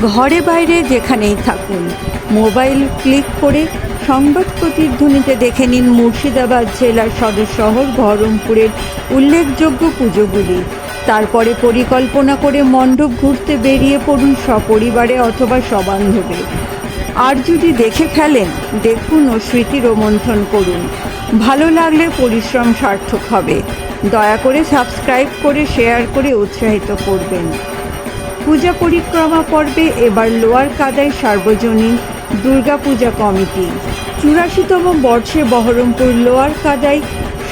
ঘরে বাইরে যেখানেই থাকুন। মোবাইল ক্লিক করে সংবাদ প্রতিধ্বনিতে দেখে নিন মুর্শিদাবাদ জেলার সদর শহর বহরমপুরের উল্লেখযোগ্য পুজোগুলি। তারপরে পরিকল্পনা করে মণ্ডপ ঘুরতে বেরিয়ে পড়ুন সপরিবারে অথবা সবান্ধবে। আর যদি দেখে ফেলেন, দেখুন ও স্মৃতি রোমন্থন করুন। ভালো লাগলে পরিশ্রম সার্থক হবে। দয়া করে সাবস্ক্রাইব করে, শেয়ার করে উৎসাহিত করবেন। পূজা পরিক্রমা পর্বে এবার লোয়ার কাদায় সার্বজনীন দুর্গাপূজা কমিটি। চুরাশিতম বর্ষে বহরমপুর লোয়ার কাদায়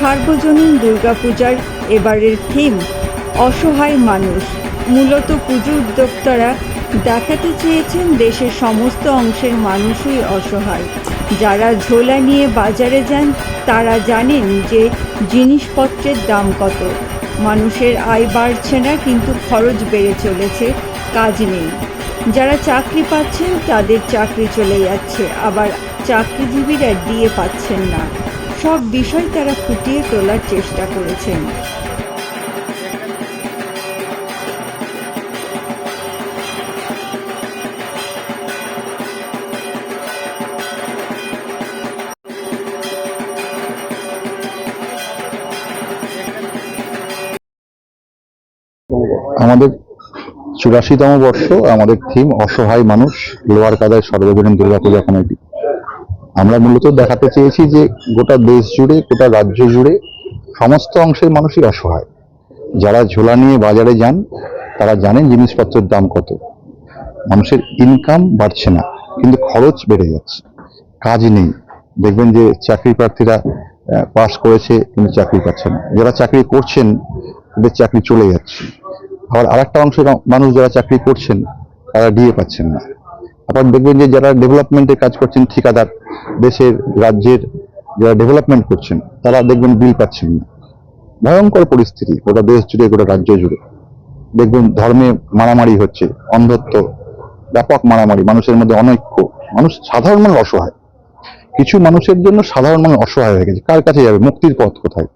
সার্বজনীন দুর্গাপূজার এবারের থিম অসহায় মানুষ। মূলত পুজো উদ্যোক্তারা দেখাতে চেয়েছেন দেশের সমস্ত অংশের মানুষই অসহায়। যারা ঝোলা নিয়ে বাজারে যান, তারা জানেন যে জিনিসপত্রের দাম কত। মানুষের আয় বাড়ছে না, কিন্তু খরচ বেড়ে চলেছে, কাজ নেই। যারা চাকরি পাচ্ছেন, তাদের চাকরি চলে যাচ্ছে, আবার চাকরিজীবীরা দিয়ে পাচ্ছেন না। সব বিষয় তারা ফুটিয়ে তোলার চেষ্টা করেছেন। আমাদের চুরাশিতম বর্ষ, আমাদের থিম অসহায় মানুষ লোয়ার কাদায় সর্বজনীন দুর্গাপূজা কমিটি। আমরা মূলত দেখাতে চেয়েছি যে গোটা দেশ জুড়ে, গোটা রাজ্য জুড়ে সমস্ত অংশের মানুষই অসহায়। যারা ঝোলা নিয়ে বাজারে যান, তারা জানেন জিনিসপত্রের দাম কত। মানুষের ইনকাম বাড়ছে না, কিন্তু খরচ বেড়ে যাচ্ছে। কাজ নেই। দেখবেন যে চাকরি প্রার্থীরা পাস করেছে, কিন্তু চাকরি পাচ্ছে না। যারা চাকরি করছেন, তাদের চাকরি চলে যাচ্ছে। আবার আরেকটা অংশের মানুষ যারা চাকরি করছেন, তারা ডিএ পাচ্ছেন না। আবার দেখবেন যে যারা ডেভেলপমেন্টের কাজ করছেন, ঠিকাদার, দেশের, রাজ্যের যারা ডেভেলপমেন্ট করছেন, তারা দেখবেন বিল পাচ্ছেন না। ভয়ঙ্কর পরিস্থিতি, গোটা দেশ জুড়ে, গোটা রাজ্য জুড়ে। দেখবেন ধর্মে মারামারি হচ্ছে, অন্ধত্ব, ব্যাপক মারামারি, মানুষের মধ্যে অনৈক্য। মানুষ সাধারণ মানুষ অসহায়। কিছু মানুষের জন্য সাধারণ মানুষ অসহায় হয়ে গেছে। কার কাছে যাবে? মুক্তির পথ কোথায়?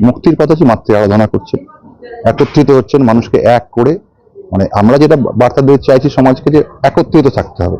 মুক্তির পথ হচ্ছে মাতৃ আরাধনা করছে? একত্রিত হচ্ছেন মানুষকে এক করে। মানে আমরা যেটা বার্তা দিতে চাইছি সমাজকে যে একত্রিত থাকতে হবে।